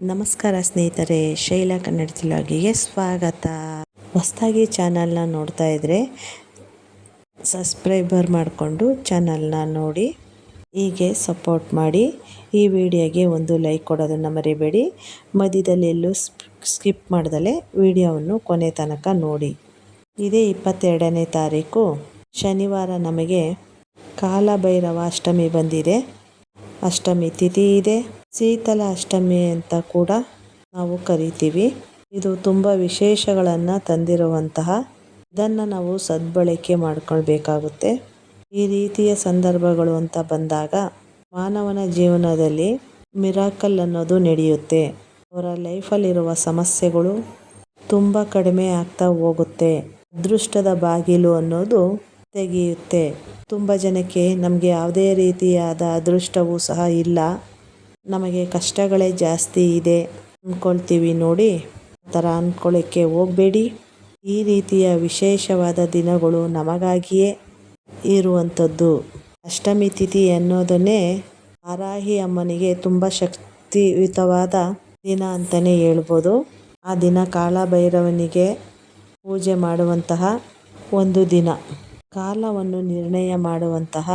ನಮಸ್ಕಾರ ಸ್ನೇಹಿತರೆ, ಶೈಲಾ ಕನ್ನಡ ತಿಲಾಗಿಗೆ ಸ್ವಾಗತ. ಹೊಸದಾಗಿ ಚಾನಲ್ನ ನೋಡ್ತಾ ಇದ್ದರೆ ಸಬ್ಸ್ಕ್ರೈಬರ್ ಮಾಡಿಕೊಂಡು ಚಾನಲ್ನ ನೋಡಿ, ಹೀಗೆ ಸಪೋರ್ಟ್ ಮಾಡಿ. ಈ ವಿಡಿಯೋಗೆ ಒಂದು ಲೈಕ್ ಕೊಡೋದನ್ನು ಮರಿಬೇಡಿ. ಮಧ್ಯದಲ್ಲಿ ಎಲ್ಲೂ ಸ್ಕಿಪ್ ಮಾಡ್ದಲೇ ವಿಡಿಯೋವನ್ನು ಕೊನೆ ತನಕ ನೋಡಿ. ಇದೇ ಇಪ್ಪತ್ತೆರಡನೇ ತಾರೀಕು. ಶನಿವಾರ ನಮಗೆ ಕಾಲಭೈರವ ಅಷ್ಟಮಿ ಬಂದಿದೆ. ಅಷ್ಟಮಿ ತಿಥಿ ಇದೆ. ಶೀತಲ ಅಷ್ಟಮಿ ಅಂತ ಕೂಡ ನಾವು ಕರಿತೀವಿ. ಇದು ತುಂಬ ವಿಶೇಷಗಳನ್ನು ತಂದಿರುವಂತಹ ಇದನ್ನು ನಾವು ಸದ್ಬಳಕೆ ಮಾಡ್ಕೊಳ್ಬೇಕಾಗುತ್ತೆ. ಈ ರೀತಿಯ ಸಂದರ್ಭಗಳು ಅಂತ ಬಂದಾಗ ಮಾನವನ ಜೀವನದಲ್ಲಿ ಮಿರಾಕಲ್ ಅನ್ನೋದು ನಡೆಯುತ್ತೆ. ಅವರ ಲೈಫಲ್ಲಿರುವ ಸಮಸ್ಯೆಗಳು ತುಂಬ ಕಡಿಮೆ ಆಗ್ತಾ ಹೋಗುತ್ತೆ. ಅದೃಷ್ಟದ ಬಾಗಿಲು ಅನ್ನೋದು ತೆಗೆಯುತ್ತೆ. ತುಂಬ ಜನಕ್ಕೆ ನಮಗೆ ಯಾವುದೇ ರೀತಿಯಾದ ಅದೃಷ್ಟವೂ ಸಹ ಇಲ್ಲ. ನಮಗೆ ಕಷ್ಟಗಳೇ ಜಾಸ್ತಿ ಇದೆ ಅಂದ್ಕೊಳ್ತೀವಿ ನೋಡಿ, ಆ ಥರ ಅಂದ್ಕೊಳ್ಳೋಕ್ಕೆ ಹೋಗಬೇಡಿ. ಈ ರೀತಿಯ ವಿಶೇಷವಾದ ದಿನಗಳು ನಮಗಾಗಿಯೇ ಇರುವಂಥದ್ದು. ಅಷ್ಟಮಿ ತಿಥಿ ಅನ್ನೋದನ್ನೇ ಆರಾಹಿ ಅಮ್ಮನಿಗೆ ತುಂಬ ಶಕ್ತಿಯುತವಾದ ದಿನ ಅಂತಲೇ ಹೇಳ್ಬೋದು. ಆ ದಿನ ಕಾಲಭೈರವನಿಗೆ ಪೂಜೆ ಮಾಡುವಂತಹ ಒಂದು ದಿನ. ಕಾಲವನ್ನು ನಿರ್ಣಯ ಮಾಡುವಂತಹ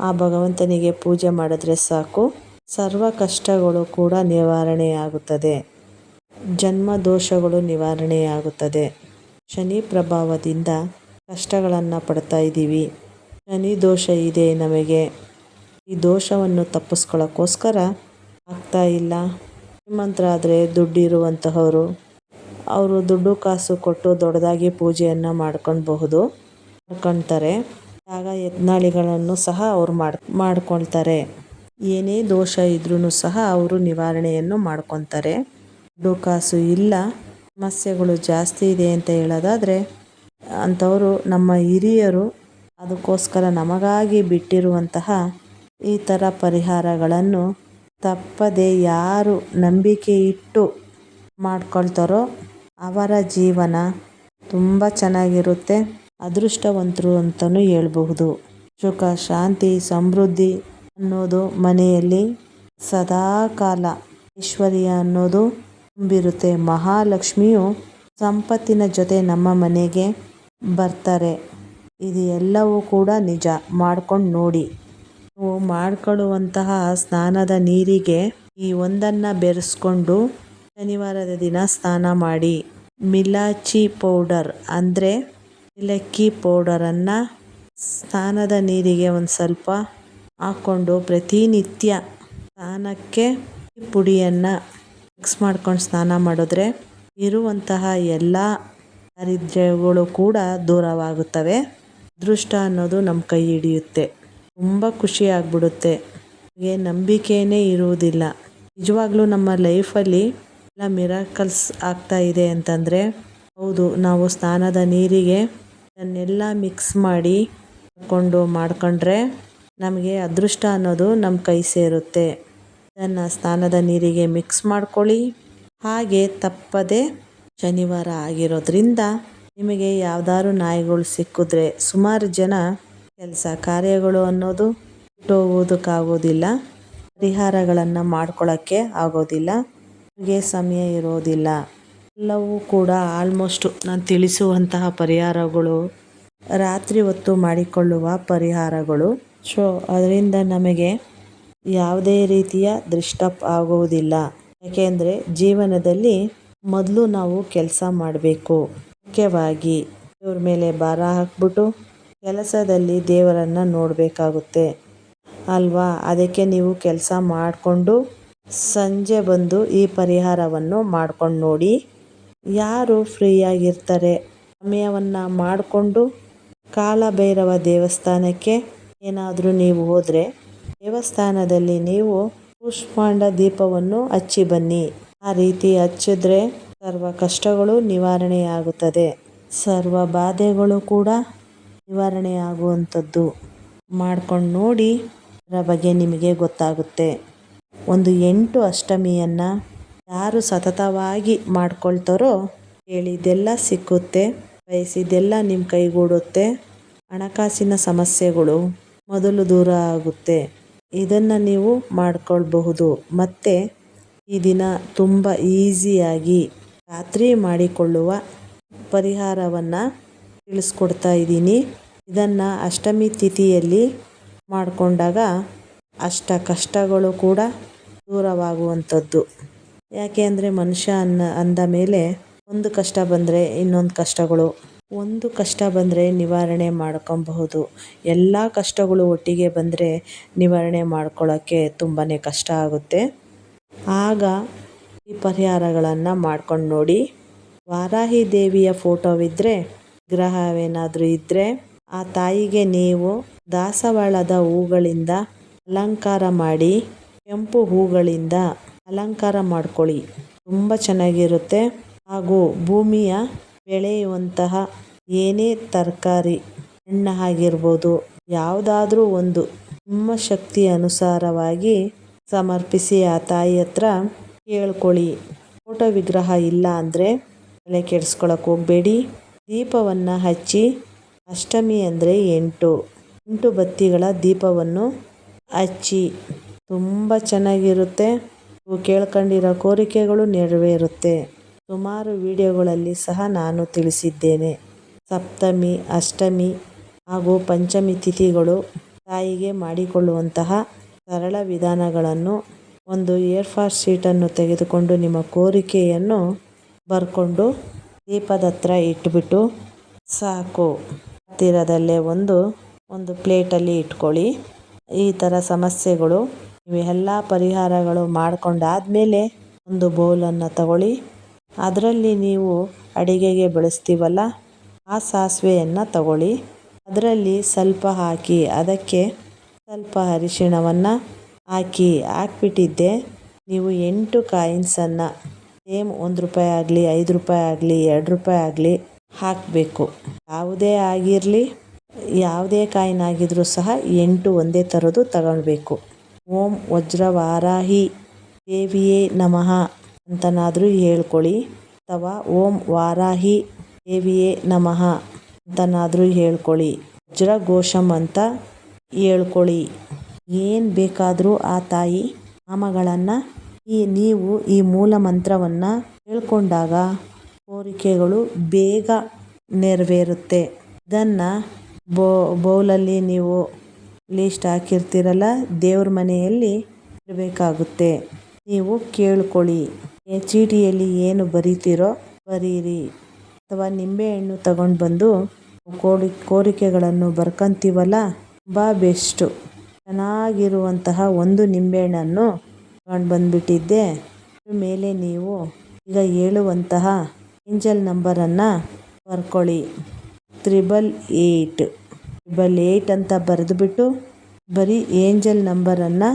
ಆ ಭಗವಂತನಿಗೆ ಪೂಜೆ ಮಾಡಿದ್ರೆ ಸಾಕು. ಸರ್ವ ಕಷ್ಟಗಳು ಕೂಡ ನಿವಾರಣೆಯಾಗುತ್ತದೆ. ಜನ್ಮ ದೋಷಗಳು ನಿವಾರಣೆಯಾಗುತ್ತದೆ. ಶನಿ ಪ್ರಭಾವದಿಂದ ಕಷ್ಟಗಳನ್ನು ಪಡ್ತಾ ಇದ್ದೀವಿ. ಶನಿ ದೋಷ ಇದೆ ನಮಗೆ. ಈ ದೋಷವನ್ನು ತಪ್ಪಿಸ್ಕೊಳ್ಳೋಕ್ಕೋಸ್ಕರ ಆಗ್ತಾ ಇಲ್ಲ. ಶ್ರೀಮಂತರಾದರೆ ದುಡ್ಡಿರುವಂತಹವರು, ಅವರು ದುಡ್ಡು ಕಾಸು ಕೊಟ್ಟು ದೊಡ್ಡದಾಗಿ ಪೂಜೆಯನ್ನು ಮಾಡ್ಕೊಳ್ಬಹುದು, ಮಾಡ್ಕೊಳ್ತಾರೆ. ಆಗ ಯಜ್ಞಾಳಿಗಳನ್ನು ಸಹ ಅವ್ರು ಮಾಡ್, ಮಾಡ್ಕೊಳ್ತಾರೆ. ಏನೇ ದೋಷ ಇದ್ರೂ ಸಹ ಅವರು ನಿವಾರಣೆಯನ್ನು ಮಾಡ್ಕೊತಾರೆ. ದುಡ್ಡು ಕಾಸು ಇಲ್ಲ, ಸಮಸ್ಯೆಗಳು ಜಾಸ್ತಿ ಇದೆ ಅಂತ ಹೇಳೋದಾದರೆ, ಅಂಥವರು ನಮ್ಮ ಹಿರಿಯರು ಅದಕ್ಕೋಸ್ಕರ ನಮಗಾಗಿ ಬಿಟ್ಟಿರುವಂತಹ ಈ ಥರ ಪರಿಹಾರಗಳನ್ನು ತಪ್ಪದೆ ಯಾರು ನಂಬಿಕೆ ಇಟ್ಟು ಮಾಡ್ಕೊಳ್ತಾರೋ ಅವರ ಜೀವನ ತುಂಬ ಚೆನ್ನಾಗಿರುತ್ತೆ. ಅದೃಷ್ಟವಂತರು ಅಂತಲೂ ಹೇಳ್ಬಹುದು. ಸುಖ, ಶಾಂತಿ, ಸಮೃದ್ಧಿ ಅನ್ನೋದು ಮನೆಯಲ್ಲಿ ಸದಾಕಾಲ ಐಶ್ವರ್ಯ ಅನ್ನೋದು ತುಂಬಿರುತ್ತೆ. ಮಹಾಲಕ್ಷ್ಮಿಯು ಸಂಪತ್ತಿನ ಜೊತೆ ನಮ್ಮ ಮನೆಗೆ ಬರ್ತಾರೆ. ಇದು ಎಲ್ಲವೂ ಕೂಡ ನಿಜ. ಮಾಡ್ಕೊಂಡು ನೋಡಿ. ನೀವು ಮಾಡ್ಕೊಳ್ಳುವಂತಹ ಸ್ನಾನದ ನೀರಿಗೆ ಈ ಒಂದನ್ನು ಬೆರೆಸ್ಕೊಂಡು ಶನಿವಾರದ ದಿನ ಸ್ನಾನ ಮಾಡಿ. ಮಿಲಾಚಿ ಪೌಡರ್ ಅಂದರೆ ಏಲಕ್ಕಿ ಪೌಡರನ್ನು ಸ್ನಾನದ ನೀರಿಗೆ ಒಂದು ಸ್ವಲ್ಪ ಹಾಕ್ಕೊಂಡು ಪ್ರತಿನಿತ್ಯ ಸ್ನಾನಕ್ಕೆ ಪುಡಿಯನ್ನು ಮಿಕ್ಸ್ ಮಾಡ್ಕೊಂಡು ಸ್ನಾನ ಮಾಡಿದ್ರೆ ಇರುವಂತಹ ಎಲ್ಲ ದಾರಿದ್ರ್ಯಗಳು ಕೂಡ ದೂರವಾಗುತ್ತವೆ. ಅದೃಷ್ಟ ಅನ್ನೋದು ನಮ್ಮ ಕೈ ಹಿಡಿಯುತ್ತೆ. ತುಂಬ ಖುಷಿ ಆಗ್ಬಿಡುತ್ತೆ. ನಮಗೆ ನಂಬಿಕೆಯೇ ಇರುವುದಿಲ್ಲ. ನಿಜವಾಗ್ಲೂ ನಮ್ಮ ಲೈಫಲ್ಲಿ ಎಲ್ಲ ಮಿರಾಕಲ್ಸ್ ಆಗ್ತಾ ಇದೆ ಅಂತಂದರೆ, ಹೌದು, ನಾವು ಸ್ನಾನದ ನೀರಿಗೆ ಅದನ್ನೆಲ್ಲ ಮಿಕ್ಸ್ ಮಾಡಿ ಕೊಂಡು ಮಾಡ್ಕೊಂಡ್ರೆ ನಮಗೆ ಅದೃಷ್ಟ ಅನ್ನೋದು ನಮ್ಮ ಕೈ ಸೇರುತ್ತೆ. ಇದನ್ನು ಸ್ನಾನದ ನೀರಿಗೆ ಮಿಕ್ಸ್ ಮಾಡ್ಕೊಳ್ಳಿ. ಹಾಗೆ ತಪ್ಪದೆ ಶನಿವಾರ ಆಗಿರೋದ್ರಿಂದ ನಿಮಗೆ ಯಾವ್ದಾದ್ರು ನಾಯಿಗಳು ಸಿಕ್ಕಿದ್ರೆ ಸುಮಾರು ಜನ ಕೆಲಸ ಕಾರ್ಯಗಳು ಅನ್ನೋದು ಬಿಟ್ಟೋಗೋದಕ್ಕಾಗೋದಿಲ್ಲ ಪರಿಹಾರಗಳನ್ನು ಮಾಡ್ಕೊಳ್ಳೋಕ್ಕೆ ಆಗೋದಿಲ್ಲ. ನಿಮಗೆ ಸಮಯ ಇರೋದಿಲ್ಲ. ಎಲ್ಲವೂ ಕೂಡ ಆಲ್ಮೋಸ್ಟು ನಾನು ತಿಳಿಸುವಂತಹ ಪರಿಹಾರಗಳು ರಾತ್ರಿ ಹೊತ್ತು ಮಾಡಿಕೊಳ್ಳುವ ಪರಿಹಾರಗಳು. ಸೊ, ಅದರಿಂದ ನಮಗೆ ಯಾವುದೇ ರೀತಿಯ ದೃಷ್ಟಪ್ ಆಗುವುದಿಲ್ಲ. ಯಾಕೆಂದರೆ ಜೀವನದಲ್ಲಿ ಮೊದಲು ನಾವು ಕೆಲಸ ಮಾಡಬೇಕು. ಮುಖ್ಯವಾಗಿ ದೇವ್ರ ಮೇಲೆ ಭಾರ ಹಾಕ್ಬಿಟ್ಟು ಕೆಲಸದಲ್ಲಿ ದೇವರನ್ನು ನೋಡಬೇಕಾಗುತ್ತೆ. ಅಲ್ವಾ? ಅದಕ್ಕೆ ನೀವು ಕೆಲಸ ಮಾಡಿಕೊಂಡು ಸಂಜೆ ಬಂದು ಈ ಪರಿಹಾರವನ್ನು ಮಾಡ್ಕೊಂಡು ನೋಡಿ. ಯಾರು ಫ್ರೀಯಾಗಿರ್ತಾರೆ? ಸಮಯವನ್ನು ಮಾಡಿಕೊಂಡು ಕಾಲಭೈರವ ದೇವಸ್ಥಾನಕ್ಕೆ ಏನಾದರೂ ನೀವು ಹೋದರೆ ದೇವಸ್ಥಾನದಲ್ಲಿ ನೀವು ಪುಷ್ಪಾಂಡ ದೀಪವನ್ನು ಹಚ್ಚಿ ಬನ್ನಿ. ಆ ರೀತಿ ಹಚ್ಚಿದ್ರೆ ಸರ್ವ ಕಷ್ಟಗಳು ನಿವಾರಣೆಯಾಗುತ್ತದೆ. ಸರ್ವ ಬಾಧೆಗಳು ಕೂಡ ನಿವಾರಣೆ ಆಗುವಂಥದ್ದು ಮಾಡ್ಕೊಂಡು ನೋಡಿ, ಅದರ ಬಗ್ಗೆ ನಿಮಗೆ ಗೊತ್ತಾಗುತ್ತೆ. ಒಂದು ಎಂಟು ಅಷ್ಟಮಿಯನ್ನು ಯಾರು ಸತತವಾಗಿ ಮಾಡ್ಕೊಳ್ತಾರೋ ಹೇಳಿದ್ದೆಲ್ಲ ಸಿಕ್ಕುತ್ತೆ, ಬಯಸಿದ್ದೆಲ್ಲ ನಿಮ್ಮ ಕೈಗೂಡುತ್ತೆ. ಹಣಕಾಸಿನ ಸಮಸ್ಯೆಗಳು ಮೊದಲು ದೂರ ಆಗುತ್ತೆ. ಇದನ್ನು ನೀವು ಮಾಡಿಕೊಳ್ಬಹುದು. ಮತ್ತು ಈ ದಿನ ತುಂಬ ಈಸಿಯಾಗಿ ರಾತ್ರಿ ಮಾಡಿಕೊಳ್ಳುವ ಪರಿಹಾರವನ್ನು ತಿಳಿಸ್ಕೊಡ್ತಾ ಇದ್ದೀನಿ. ಇದನ್ನು ಅಷ್ಟಮಿ ತಿಥಿಯಲ್ಲಿ ಮಾಡಿಕೊಂಡಾಗ ಅಷ್ಟ ಕಷ್ಟಗಳು ಕೂಡ ದೂರವಾಗುವಂಥದ್ದು. ಯಾಕೆ ಅಂದರೆ ಮನುಷ್ಯ ಅನ್ನ ಅಂದ ಮೇಲೆ ಒಂದು ಕಷ್ಟ ಬಂದರೆ ಇನ್ನೊಂದು ಕಷ್ಟಗಳು. ಒಂದು ಕಷ್ಟ ಬಂದರೆ ನಿವಾರಣೆ ಮಾಡ್ಕೊಬಹುದು. ಎಲ್ಲ ಕಷ್ಟಗಳು ಒಟ್ಟಿಗೆ ಬಂದರೆ ನಿವಾರಣೆ ಮಾಡ್ಕೊಳ್ಳೋಕ್ಕೆ ತುಂಬಾ ಕಷ್ಟ ಆಗುತ್ತೆ. ಆಗ ಈ ಪರಿಹಾರಗಳನ್ನು ಮಾಡ್ಕೊಂಡು ನೋಡಿ. ವಾರಾಹಿ ದೇವಿಯ ಫೋಟೋವಿದ್ದರೆ ಗ್ರಹವೇನಾದರೂ ಇದ್ದರೆ ಆ ತಾಯಿಗೆ ನೀವು ದಾಸವಾಳದ ಹೂಗಳಿಂದ ಅಲಂಕಾರ ಮಾಡಿ, ಕೆಂಪು ಹೂಗಳಿಂದ ಅಲಂಕಾರ ಮಾಡ್ಕೊಳ್ಳಿ. ತುಂಬ ಚೆನ್ನಾಗಿರುತ್ತೆ. ಹಾಗೂ ಭೂಮಿಯ ಬೆಳೆಯುವಂತಹ ಏನೇ ತರಕಾರಿ ಹಣ್ಣು ಆಗಿರ್ಬೋದು, ಯಾವುದಾದ್ರೂ ಒಂದು ನಿಮ್ಮ ಶಕ್ತಿ ಅನುಸಾರವಾಗಿ ಸಮರ್ಪಿಸಿ ಆ ತಾಯಿ ಹತ್ರ ಕೇಳ್ಕೊಳ್ಳಿ. ಫೋಟೋ ವಿಗ್ರಹ ಇಲ್ಲ ಅಂದರೆ ತಲೆ ಕೆಡಿಸ್ಕೊಳಕ್ಕೆ ಹೋಗಬೇಡಿ. ದೀಪವನ್ನು ಹಚ್ಚಿ ಅಷ್ಟಮಿ ಅಂದರೆ ಎಂಟು. ಎಂಟು ಬತ್ತಿಗಳ ದೀಪವನ್ನು ಹಚ್ಚಿ. ತುಂಬ ಚೆನ್ನಾಗಿರುತ್ತೆ. ನೀವು ಕೇಳ್ಕೊಂಡಿರೋ ಕೋರಿಕೆಗಳು ನೆರವೇರುತ್ತೆ. ಸುಮಾರು ವಿಡಿಯೋಗಳಲ್ಲಿ ಸಹ ನಾನು ತಿಳಿಸಿದ್ದೇನೆ. ಸಪ್ತಮಿ, ಅಷ್ಟಮಿ ಹಾಗೂ ಪಂಚಮಿ ತಿಥಿಗಳು ತಾಯಿಗೆ ಮಾಡಿಕೊಳ್ಳುವಂತಹ ಸರಳ ವಿಧಾನಗಳನ್ನು ಒಂದು ಏರ್ ಫಾರ್ ಶೀಟನ್ನು ತೆಗೆದುಕೊಂಡು ನಿಮ್ಮ ಕೋರಿಕೆಯನ್ನು ಬರ್ಕೊಂಡು ದೀಪದ ಹತ್ರ ಇಟ್ಬಿಟ್ಟು ಸಾಕು. ಹತ್ತಿರದಲ್ಲೇ ಒಂದು ಒಂದು ಪ್ಲೇಟಲ್ಲಿ ಇಟ್ಕೊಳ್ಳಿ. ಈ ಥರ ಸಮಸ್ಯೆಗಳು ಇವೆಲ್ಲ ಪರಿಹಾರಗಳು ಮಾಡ್ಕೊಂಡಾದಮೇಲೆ ಒಂದು ಬೌಲನ್ನು ತಗೊಳ್ಳಿ. ಅದರಲ್ಲಿ ನೀವು ಅಡಿಗೆಗೆ ಬಳಸ್ತೀವಲ್ಲ, ಆ ಸಾಸಿವೆಯನ್ನು ತಗೊಳ್ಳಿ. ಅದರಲ್ಲಿ ಸ್ವಲ್ಪ ಹಾಕಿ, ಅದಕ್ಕೆ ಸ್ವಲ್ಪ ಅರಿಶಿಣವನ್ನು ಹಾಕಿ ಹಾಕ್ಬಿಟ್ಟಿದ್ದೆ. ನೀವು ಎಂಟು ಕಾಯಿನ್ಸನ್ನು ಸೇಮ್ ಒಂದು ರೂಪಾಯಿ ಆಗಲಿ, ಐದು ರೂಪಾಯಿ ಆಗಲಿ, ಎರಡು ರೂಪಾಯಿ ಆಗಲಿ ಹಾಕಬೇಕು. ಯಾವುದೇ ಆಗಿರಲಿ, ಯಾವುದೇ ಕಾಯಿನ್ ಆಗಿದ್ರೂ ಸಹ ಎಂಟು ಒಂದೇ ಥರದ್ದು ತಗೊಳ್ಬೇಕು. ಓಂ ವಜ್ರವಾರಾಹಿ ದೇವಿಯೇ ನಮಃ. ಅಂತನಾದರೂ ಹೇಳ್ಕೊಳ್ಳಿ. ಅಥವಾ ಓಂ ವಾರಾಹಿ ದೇವಿಯೇ ನಮಃ ಅಂತನಾದರೂ ಹೇಳ್ಕೊಳ್ಳಿ. ವಜ್ರಘೋಷಂ ಅಂತ ಹೇಳ್ಕೊಳ್ಳಿ. ಏನು ಬೇಕಾದರೂ ಆ ತಾಯಿ ನಾಮಗಳನ್ನು ಈ ನೀವು ಈ ಮೂಲ ಮಂತ್ರವನ್ನು ಹೇಳ್ಕೊಂಡಾಗ ಕೋರಿಕೆಗಳು ಬೇಗ ನೆರವೇರುತ್ತೆ. ಇದನ್ನು ಬೌಲಲ್ಲಿ ನೀವು ಲೀಸ್ಟ್ ಹಾಕಿರ್ತೀರಲ್ಲ ದೇವ್ರ ಮನೆಯಲ್ಲಿ ಇರಬೇಕಾಗುತ್ತೆ. ನೀವು ಕೇಳ್ಕೊಳ್ಳಿ. ಚೀಟಿಯಲ್ಲಿ ಏನು ಬರೀತೀರೋ ಬರೀರಿ. ಅಥವಾ ನಿಂಬೆಹಣ್ಣು ತಗೊಂಡು ಬಂದು ಕೋಡಿ, ಕೋರಿಕೆಗಳನ್ನು ಬರ್ಕಂತೀವಲ್ಲ? ತುಂಬ ಬೆಸ್ಟು. ಚೆನ್ನಾಗಿರುವಂತಹ ಒಂದು ನಿಂಬೆಹಣ್ಣನ್ನು ತಗೊಂಡು ಬಂದುಬಿಟ್ಟಿದ್ದೆ. ಮೇಲೆ ನೀವು ಈಗ ಹೇಳುವಂತಹ ಏಂಜಲ್ ನಂಬರನ್ನು ಬರ್ಕೊಳ್ಳಿ. ತ್ರಿಬಲ್ ಏಯ್ಟ್ ತ್ರಿಬಲ್ ಏಯ್ಟ್ ಅಂತ ಬರೆದುಬಿಟ್ಟು ಬರೀ ಏಂಜಲ್ ನಂಬರನ್ನು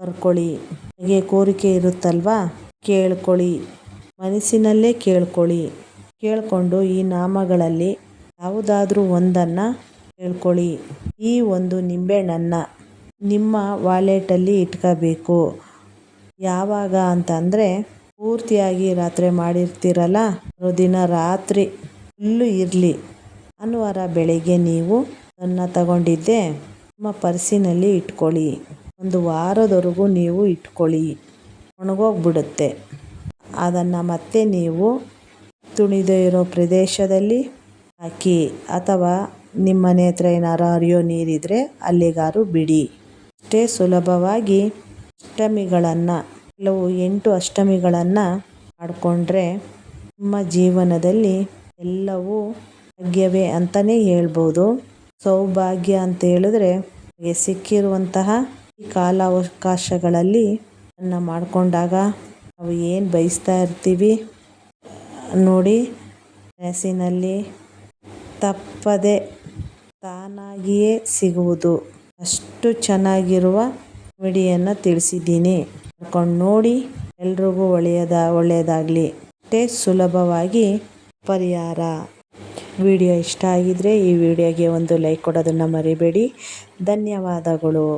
ಬರ್ಕೊಳ್ಳಿ. ಹಾಗೆ ಕೋರಿಕೆ ಇರುತ್ತಲ್ವಾ? ಕೇಳ್ಕೊಳ್ಳಿ. ಮನಸ್ಸಿನಲ್ಲೇ ಕೇಳ್ಕೊಳ್ಳಿ. ಕೇಳಿಕೊಂಡು ಈ ನಾಮಗಳಲ್ಲಿ ಯಾವುದಾದ್ರೂ ಒಂದನ್ನು ಕೇಳ್ಕೊಳ್ಳಿ. ಈ ಒಂದು ನಿಂಬೆಹಣ್ಣನ್ನು ನಿಮ್ಮ ವಾಲೆಟಲ್ಲಿ ಇಟ್ಕೋಬೇಕು. ಯಾವಾಗ ಅಂತಂದರೆ ಪೂರ್ತಿಯಾಗಿ ರಾತ್ರಿ ಮಾಡಿರ್ತೀರಲ್ಲ? ದಿನ ರಾತ್ರಿ ಫುಲ್ಲು ಇರಲಿ. ಭಾನುವಾರ ಬೆಳಗ್ಗೆ ನೀವು ಅದನ್ನು ತಗೊಂಡಿದ್ದೆ, ನಿಮ್ಮ ಪರ್ಸಿನಲ್ಲಿ ಇಟ್ಕೊಳ್ಳಿ. ಒಂದು ವಾರದವರೆಗೂ ನೀವು ಇಟ್ಕೊಳ್ಳಿ. ಒಣಗೋಗ್ಬಿಡುತ್ತೆ. ಅದನ್ನು ಮತ್ತೆ ನೀವು ತುಣಿದೇ ಇರೋ ಪ್ರದೇಶದಲ್ಲಿ ಹಾಕಿ ಅಥವಾ ನಿಮ್ಮ ಮನೆ ಹತ್ರ ಏನಾರು ಹರಿಯೋ ನೀರಿದ್ರೆ ಅಲ್ಲಿಗಾರು ಬಿಡಿ. ಅಷ್ಟೇ ಸುಲಭವಾಗಿ ಅಷ್ಟಮಿಗಳನ್ನು, ಕೆಲವು ಎಂಟು ಅಷ್ಟಮಿಗಳನ್ನು ಮಾಡಿಕೊಂಡ್ರೆ ನಿಮ್ಮ ಜೀವನದಲ್ಲಿ ಎಲ್ಲವೂ ಭಾಗ್ಯವೇ ಅಂತಲೇ ಹೇಳ್ಬೋದು. ಸೌಭಾಗ್ಯ ಅಂತ ಹೇಳಿದ್ರೆ ಸಿಕ್ಕಿರುವಂತಹ ಈ ಕಾಲಾವಕಾಶಗಳಲ್ಲಿ ಅನ್ನ ಮಾಡಿಕೊಂಡಾಗ ನಾವು ಏನು ಬಯಸ್ತಾ ಇರ್ತೀವಿ ನೋಡಿ, ಮನಸ್ಸಿನಲ್ಲಿ ತಪ್ಪದೆ ತಾನಾಗಿಯೇ ಸಿಗುವುದು. ಅಷ್ಟು ಚೆನ್ನಾಗಿರುವ ಮಿಡಿಯನ್ನು ತಿಳಿಸಿದ್ದೀನಿ. ಮಾಡ್ಕೊಂಡು ನೋಡಿ, ಎಲ್ರಿಗೂ ಒಳ್ಳೆಯದ, ಒಳ್ಳೆಯದಾಗಲಿ. ಅಷ್ಟೇ ಸುಲಭವಾಗಿ ಪರಿಹಾರ. ವಿಡಿಯೋ ಇಷ್ಟ ಆಗಿದ್ದರೆ ಈ ವಿಡಿಯೋಗೆ ಒಂದು ಲೈಕ್ ಕೊಡೋದನ್ನು ಮರಿಬೇಡಿ. ಧನ್ಯವಾದಗಳು.